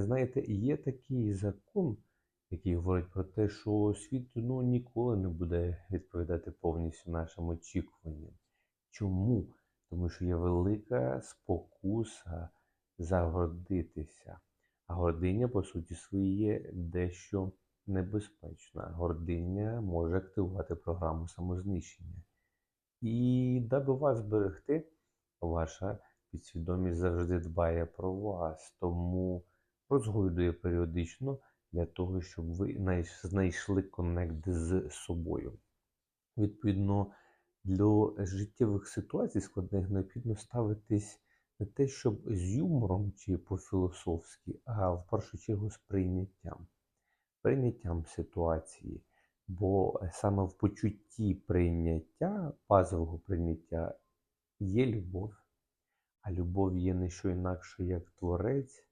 Знаєте, є такий закон, який говорить про те, що світ ну, ніколи не буде відповідати повністю нашим очікуванням. Чому? Тому що є велика спокуса загордитися. А гординя, по суті своїй, є дещо небезпечна. Гординя може активувати програму самознищення. І даби вас зберегти, ваша підсвідомість завжди дбає про вас, тому розгойдує періодично для того, щоб ви знайшли коннект з собою. Відповідно, для життєвих ситуацій складних необхідно ставитись не те, щоб з юмором чи по-філософськи, а в першу чергу з прийняттям. Прийняттям ситуації. Бо саме в почутті прийняття, базового прийняття, є любов. А любов є не що інакше, як творець,